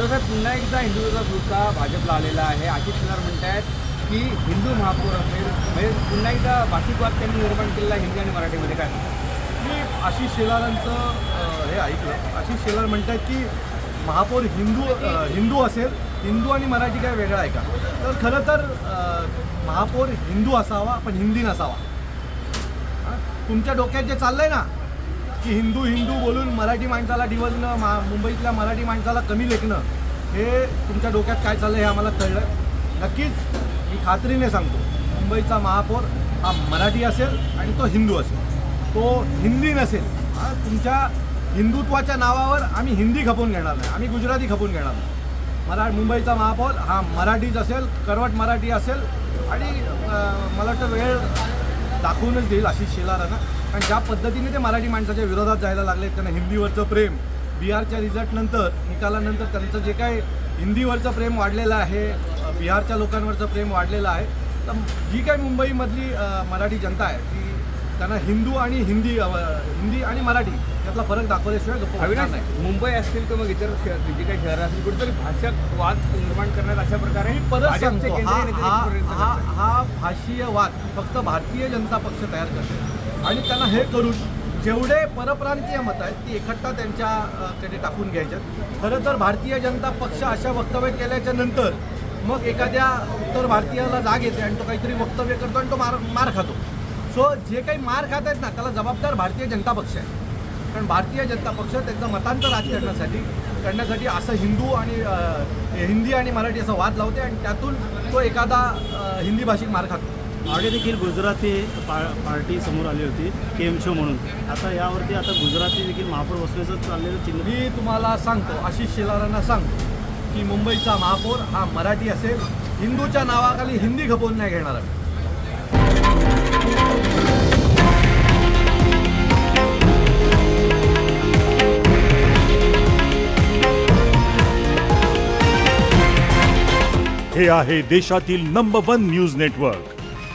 जाधवसाहेब पुन्हा एकदा हिंदूचा सुद्धा भाजपला आलेला आहे. आशिष शेलार म्हणत आहेत की हिंदू महापौर असेल म्हणजे पुन्हा एकदा भाषिकवाद त्यांनी निर्माण केलेला हिंदी आणि मराठीमध्ये. काय? मी आशिष शेलारांचं हे ऐकलं. आशिष शेलार म्हणतात की महापौर हिंदू हिंदू असेल हिंदू आणि मराठी काय वेगळं आहे का? तर खरं तर महापौर हिंदू असावा पण हिंदी नसावा. तुमच्या डोक्यात जे चाललंय ना की हिंदू हिंदू बोलून मराठी माणसाला डिवजणं मा मुंबईतल्या मराठी माणसाला कमी लेखणं हे तुमच्या डोक्यात काय चाललं हे आम्हाला कळलं. नक्कीच मी खात्रीने सांगतो मुंबईचा महापौर हा मराठी असेल आणि तो हिंदू असेल. तो हिंदी नसेल हा तुमच्या हिंदुत्वाच्या नावावर आम्ही हिंदी खपवून घेणार नाही आम्ही गुजराती खपवून घेणार नाही. मरा मुंबईचा महापौर हा मराठीच असेल करवट मराठी असेल आणि मला वाटतं वेळ दाखवूनच देईल आशिष शेलारांना कारण ज्या पद्धतीने ते मराठी माणसाच्या विरोधात जायला लागले त्यांना हिंदीवरचं प्रेम बिहारच्या रिझल्टनंतर निकालानंतर त्यांचं जे काय हिंदीवरचं प्रेम वाढलेलं आहे बिहारच्या लोकांवरचं प्रेम वाढलेलं आहे तर जी काही मुंबईमधली मराठी जनता आहे ती त्यांना हिंदू आणि हिंदी हिंदी आणि मराठी यातला फरक दाखवल्याशिवाय मुंबई असतील किंवा मग इतर शहर जे काही शहरं असतील कुठेतरी भाषक वाद निर्माण करण्यात अशा प्रकारे परत सांगतो हा हा हा. हा भाषीय वाद फक्त भारतीय जनता पक्ष तयार करते आणि त्यांना हे करून जेवढे परप्रांतीय मत आहेत ती एकट्टा त्यांच्या टाकून घ्यायच्यात. खरं तर भारतीय जनता पक्ष अशा वक्तव्य केल्याच्यानंतर मग एखाद्या उत्तर भारतीयाला जाग येते आणि तो काहीतरी वक्तव्य करतो आणि तो मार मार खातो. सो जे काही मार खात आहेत ना त्याला जबाबदार भारतीय जनता पक्ष आहे. कारण भारतीय जनता पक्ष त्यांचं मतांतर राजकारणासाठी करण्यासाठी असं हिंदू आणि हिंदी आणि मराठी असा वाद लावते आणि त्यातून तो एखादा हिंदी भाषिक मार खातो. मागे देखील गुजराती पा पार्टी समोर आली होती के एम शो म्हणून. आता यावरती आता गुजराती देखील महापौर बसण्याचं चाललेलं चिन्ह मी तुम्हाला सांगतो आशिष शेलारांना सांगतो की मुंबईचा महापौर हा मराठी असेल हिंदूच्या नावाखाली हिंदी खपवून नाही घेणार आहे हे आहे देशातील नंबर वन न्यूज नेटवर्क